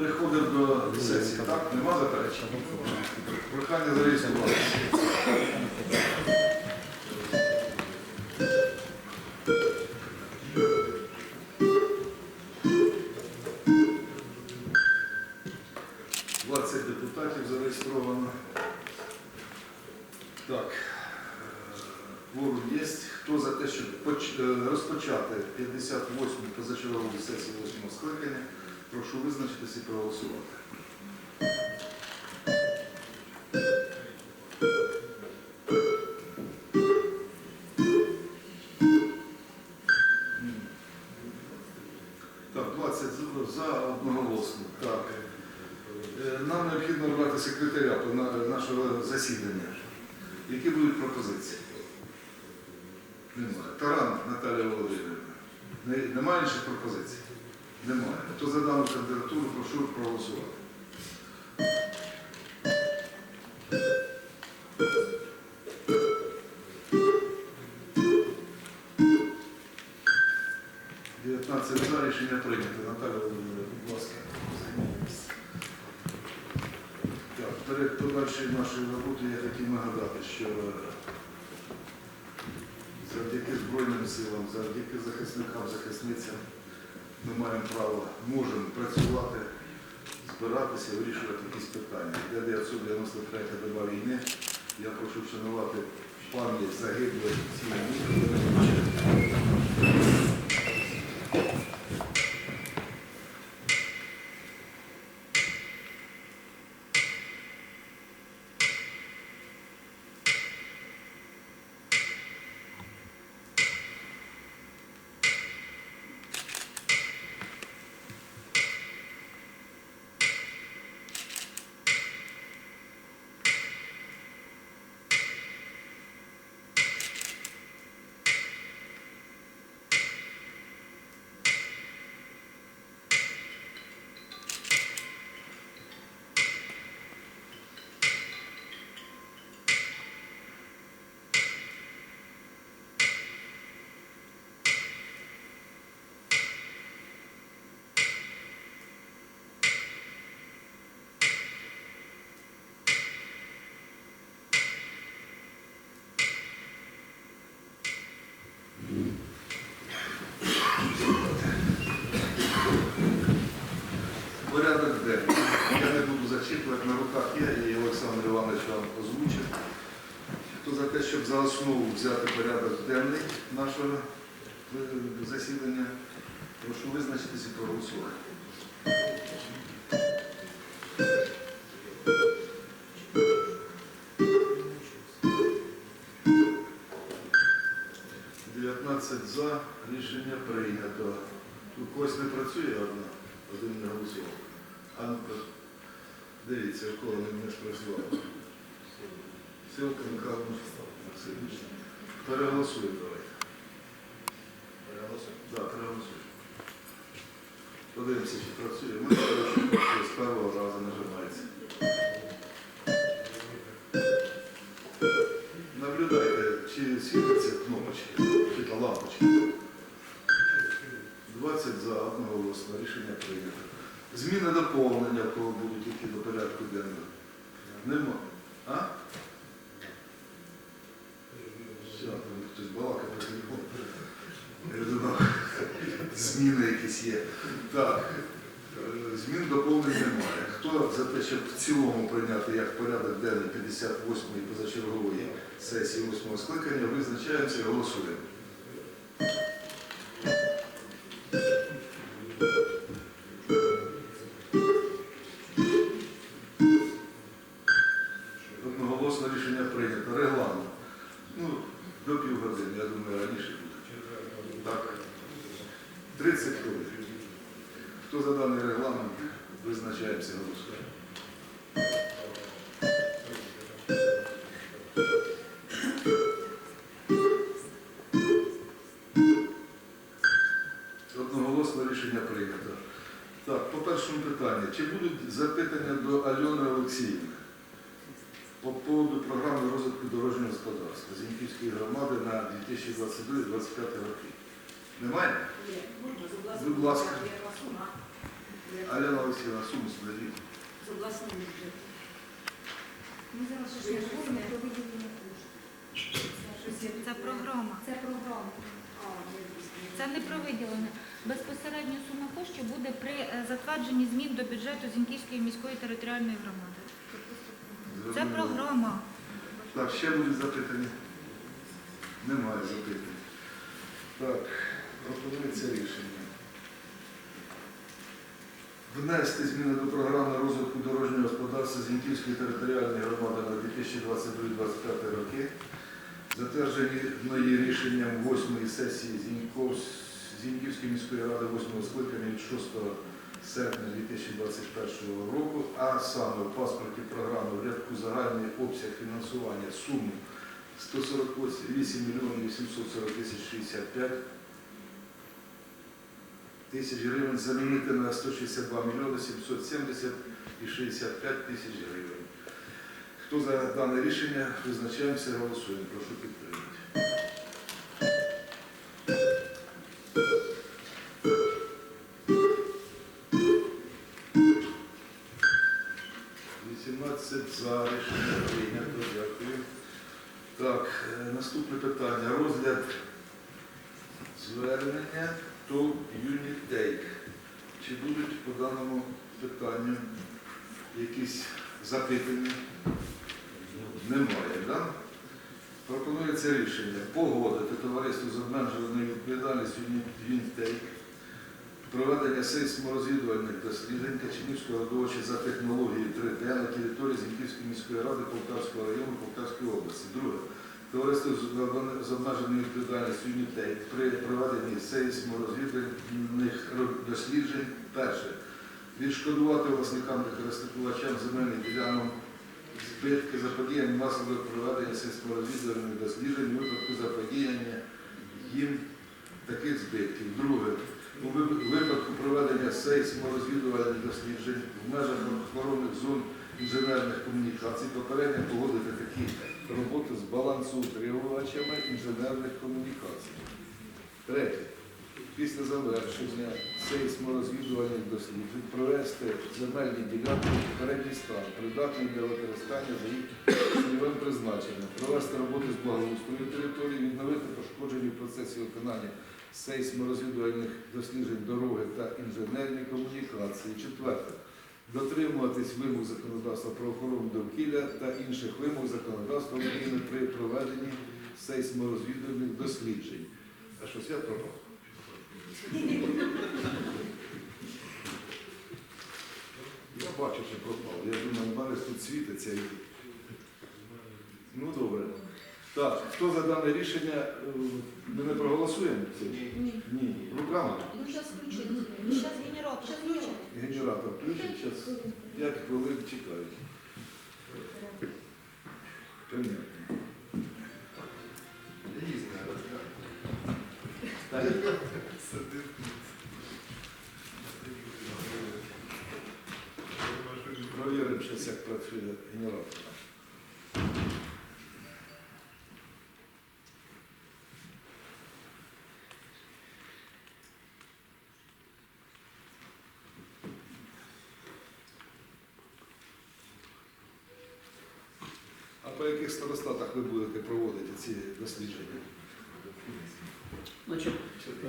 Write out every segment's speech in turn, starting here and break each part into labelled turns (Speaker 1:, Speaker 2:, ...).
Speaker 1: Переходимо до сесії, так? Нема заперечень? Прохання зареєструватися. Зареєстровано. Так, е. Хто за те, щоб е, розпочати 58-му позачергову сесію 8 скликання, прошу визначитися і проголосувати. Прошу проголосувати. Дев'ятнадцять за рішення прийнято. Наталя Володимирівна, будь ласка, займіть перед подальшою нашою роботою я хотів нагадати, що завдяки Збройним силам, завдяки захисникам, захисницям ми маємо право, можемо працювати, збиратися, вирішувати якісь питання. Йде 993 доба війни. Я прошу вшанувати пам'ять загиблих цієї. Порядок денний. Я не зачитувати, на руках є, і Олександр Іванович вам озвучив. Хто за те, щоб за основу взяти порядок денний нашого е, засідання, прошу визначитися і проголосувати. За, рішення прийнято. У когось не працює одна, один не голосував. Дивіться, у кого не спрацював. Сілка Михайло Васильович. Переголосуємо давайте. Переголосуємо? Так, переголосуємо. Подивимося, чи працює. Ми з першого разу нажимається. Наблюдайте, чи світиться кнопочки, чи та лампочка. 20 за одноголосно рішення прийнято. Зміни доповнення, в будуть які до порядку денного. Нема. А? Хтось балакає. Я думав, Зміни якісь є. Так, змін доповнень немає. Хто за те, щоб в цілому прийняти як порядок денний 58-ї позачергової сесії 8 скликання, визначаємося і голосуємо. Прийнято. Так, по першому питанню. Чи будуть запитання до Альони Олексіївни по поводу програми розвитку дорожнього господарства Зіньківської громади на 2022-2025 роки? Немає? Будь ласка. Аляна Олексійовна, суму скажіть.
Speaker 2: з обласним бюджетом.
Speaker 3: Ми зараз ще говоримо про виділення коштів.
Speaker 4: Це програма.
Speaker 3: Це програма.
Speaker 4: Це не про виділення. Безпосередньо сума коштів буде при е, затвердженні змін до бюджету Зіньківської міської територіальної громади. Це програма.
Speaker 1: Так, ще будуть запитання? Немає запитань. Так, пропонується рішення. Внести зміни до програми розвитку дорожнього господарства Зіньківської територіальної громади на 2022-2025 роки, затвердженої рішенням 8-ї сесії Зіньківської міської ради 8 скликання від 6 серпня 2021 року, а саме в паспорті програми в рядку загальний обсяг фінансування суму 148 мільйонів 840 тисяч 65 тисяч гривень замінити на 162 мільйони 770 і 65 тисяч гривень. Хто за дане рішення визначаємося, голосуємо. Прошу підтримати. За рішення прийнято. Дякую. Так, е, наступне питання. Розгляд звернення до Unitake. Чи будуть по даному питанню якісь запитання? Немає, так? Пропонується рішення погодити товариство з обмеженою відповідальністю Unitake проведення сейсморозвідувальних досліджень Качинівського родовища за технологією 3D на території Зіньківської міської ради Полтавського району Полтавської області. Друге. Товариство з обмеженою- відповідальністю Unitec при проведенні сейсморозвідувальних ро- досліджень перше. Відшкодувати власникам та користувачам земельних ділянок збитки заподіяння внаслідок проведення сейсморозвідувальних досліджень у випадку заподіяння їм таких збитків. Друге. У випадку проведення сейсморозвідувальних досліджень в межах охоронних зон інженерних комунікацій попередньо погодити такі роботи з балансоутримувачами інженерних комунікацій. Третє. Після завершення сейсморозвідувальних досліджень провести земельні ділянки попередній стан, придатні для використання за їх цільовим призначенням, провести роботи з благоустрою території, відновити пошкоджені в процесі виконання сейсморозвідувальних досліджень дороги та інженерні комунікації. Четверте. Дотримуватись вимог законодавства про охорону довкілля та інших вимог законодавства України при проведенні сейсморозвідувальних досліджень. А що свят пропав? Я бачу, що пропав. Я думаю, в мене тут світиться. і- Ну добре. Так, хто за дане рішення? Е, Ми не проголосуємо?
Speaker 3: Ні.
Speaker 1: Ні. Руками.
Speaker 3: Ну, зараз включити.
Speaker 4: Зараз генератор
Speaker 3: Щас
Speaker 4: включать.
Speaker 1: Генератор включить, зараз 5 хвилин чекають. Понятно. Провіримо зараз, як генератор. А по яких старостатах ви будете проводити ці дослідження?
Speaker 5: Значить, е,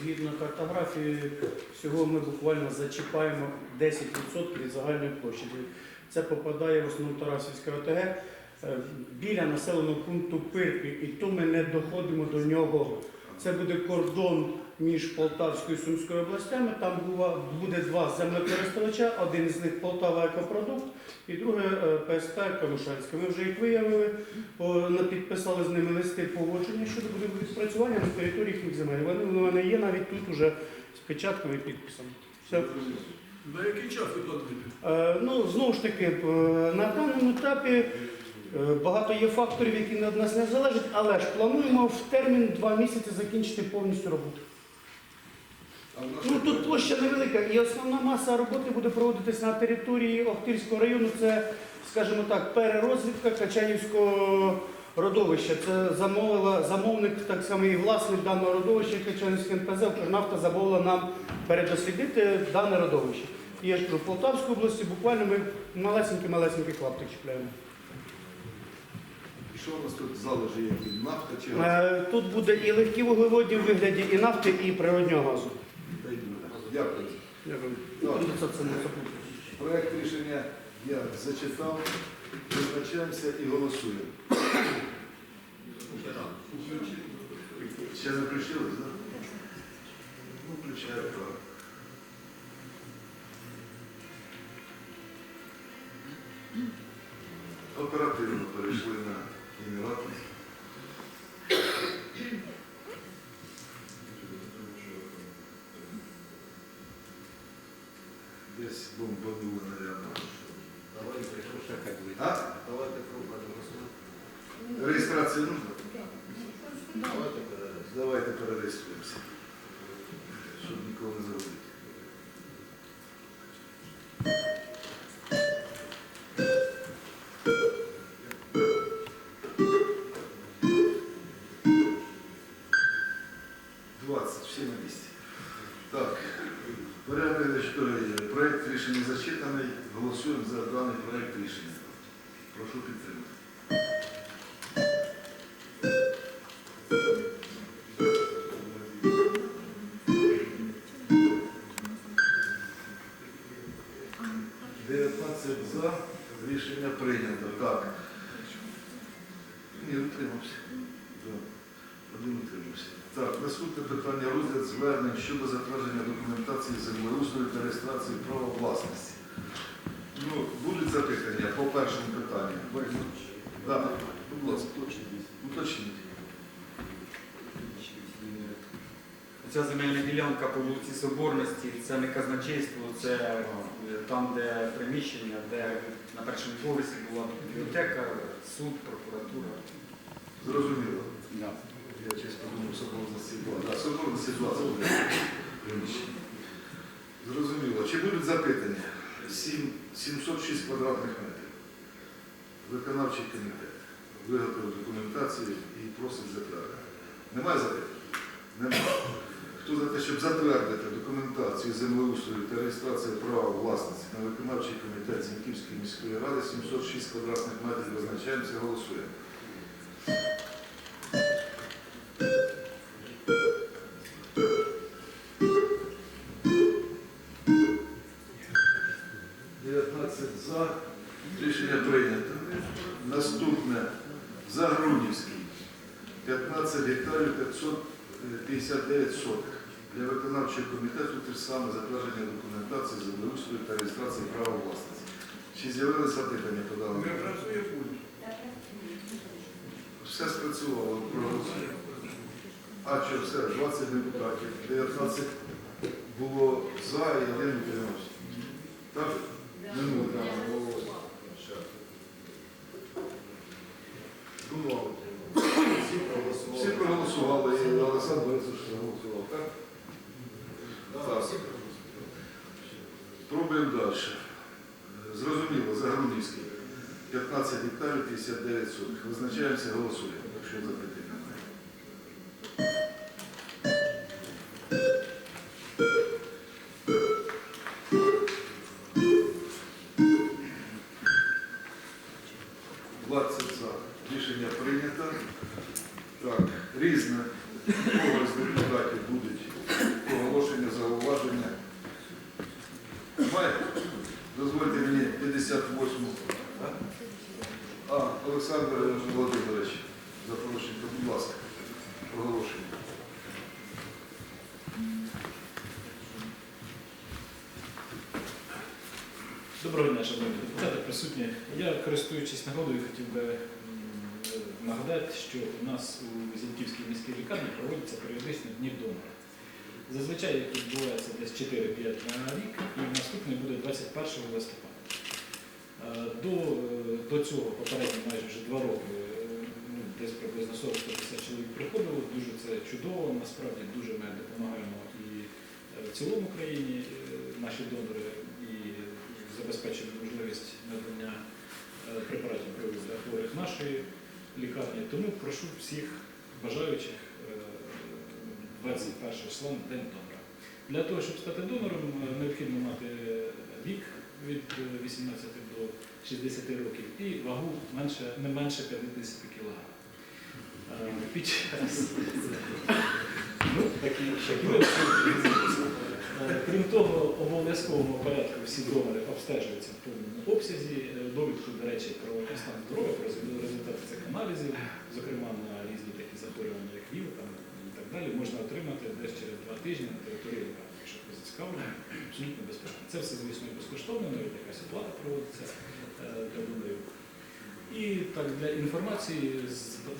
Speaker 5: згідно картографії, всього ми буквально зачіпаємо 10% від загальної площі. Це попадає в основну Тарасівське ОТГ е, біля населеного пункту Пирпі, і то ми не доходимо до нього. Це буде кордон між Полтавською і Сумською областями. Там буде два землекористувача, один з них Полтава Екопродукт і друге е, ПСП Камушанське. Ми вже їх виявили, підписали з ними листи погодження щодо буде відпрацювання на території їх земель. Вони в мене є навіть тут уже з печаткою і підписом. Все.
Speaker 6: На який час ви плануєте?
Speaker 5: Е, Ну, знову ж таки, е, на даному етапі е, багато є факторів, які від нас не залежать, але ж плануємо в термін два місяці закінчити повністю роботу. Ну тут площа невелика, і основна маса роботи буде проводитись на території Охтирського району. Це, скажімо так, перерозвідка Качанівського родовища. Це замовила замовник, так само і власник даного родовища, Качанське НПЗ, Укрнафта замовила нам передослідити дане родовище. І я ж кажу, в Полтавській області буквально ми малесенький-малесенький клаптик чіпляємо.
Speaker 1: І що у нас тут залежі які? Нафта чи газ?
Speaker 5: Е, Тут буде і легкі вуглеводні в вигляді і нафти, і природнього газу.
Speaker 1: Дякую.
Speaker 5: Дякую.
Speaker 1: Так.
Speaker 5: Це, це не заплутати.
Speaker 1: Проект рішення я зачитав, визначаємося і голосуємо. Ще не включилось, так? Ну, включаю, you 12 за. Рішення прийнято. Так. Ні, утримався. Один утримався. Так, наступне питання розгляд звернень щодо затвердження документації землеустрою та реєстрації права власності. Ну, Будуть запитання по першому питанню. Да, Будь ласка, уточніть.
Speaker 7: Ця земельна ділянка по вулиці Соборності, це не казначейство, це е, там, де приміщення, де на першому поверсі була бібліотека, суд, прокуратура.
Speaker 1: Зрозуміло. Я чесно подумав, соборності 2. Да, соборності 2 це буде приміщення. Зрозуміло. Чи будуть запитання? Сім- 706 квадратних метрів. Виконавчий комітет виготовив документацію і просить затвердити. Немає запитань? Немає. Хто за те, щоб затвердити документацію землеустрою та реєстрацію права власності на виконавчий комітет Зінківської міської ради 706 квадратних метрів визначаємося, голосуємо. Документації та реєстрації права власності. Чи з'явилися питання по даному?
Speaker 6: Не працює пульт.
Speaker 1: Все спрацювало, проголосуємо. А що, все, 20 депутатів, 19 було за і один утримався. Так? Минуло. Всі проголосували, і Олександр Борисович проголосував, так? Так. Пробуємо далі. Зрозуміло, Загрунівський. 15 гектарів 59 сотих. Визначаємося, голосуємо, якщо запитання. Олександр Володимирович, запрошуйте, будь ласка, оголошення.
Speaker 8: Доброго дня, шановні депутати, присутні. Я, користуючись нагодою, хотів би нагадати, що у нас у Зіньківській міській лікарні проводяться періодично дні донора. Зазвичай їх відбувається десь 4-5 на рік, і наступний буде 21 листопада. Е, До, е, до цього попередньо майже вже два роки е, ну, десь приблизно 40-50 чоловік приходило. Дуже це чудово, насправді дуже ми допомагаємо і в цілому країні наші донори і забезпечуємо можливість надання препаратів крові для хворих нашої лікарні. Тому прошу всіх бажаючих е, 21 числа на день донора. Для того, щоб стати донором, необхідно мати вік від е, 18 до 60 років і вагу менше, не менше 50 кг. Під час ну, такі, такі Е, Крім того, обов'язковому порядку всі донори обстежуються в повному обсязі. Е, Довідку, до речі, про стан здоров'я, про резу- результати цих аналізів, зокрема на різні такі захворювання, як ВІЛ і так далі, можна отримати десь через два тижні на території якщо ви зацікавлені, абсолютно безпечно. Це все, звісно, і безкоштовно, навіть якась оплата проводиться е, для донорів. І так для інформації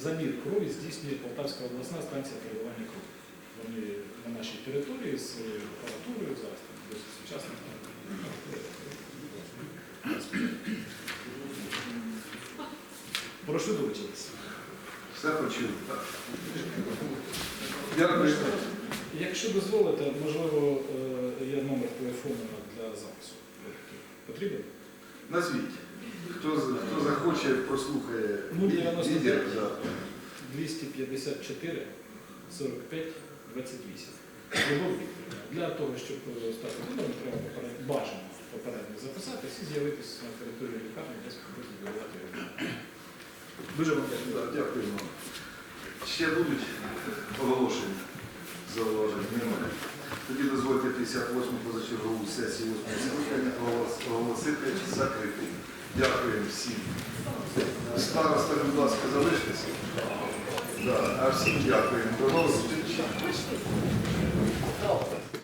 Speaker 8: замір крові здійснює Полтавська обласна станція переливання крові. Вони на нашій території з апаратурою зараз досить сучасна. Прошу долучитися.
Speaker 1: Все почули. Дякую.
Speaker 8: Якщо дозволите, можливо, е, є номер телефону для запису. Потрібен?
Speaker 1: Назвіть. Хто, хто захоче, прослухає
Speaker 8: Ну,
Speaker 1: відео.
Speaker 8: 99.
Speaker 1: да.
Speaker 8: 254 45 28. Любов Вікторівна, Для того, щоб е, стати донором, треба бажано попередньо записатись і з'явитися на території лікарні, 9 години. Дуже вам дякую.
Speaker 1: Дякуємо. Ще будуть оголошення? Зауваження? Немає. Тоді дозвольте 58 позачергову сесію 8 скликання оголос- оголосити. Дякуємо всім. Староста, будь ласка, залиштеся. Да, а всім дякуємо. До зустрічей.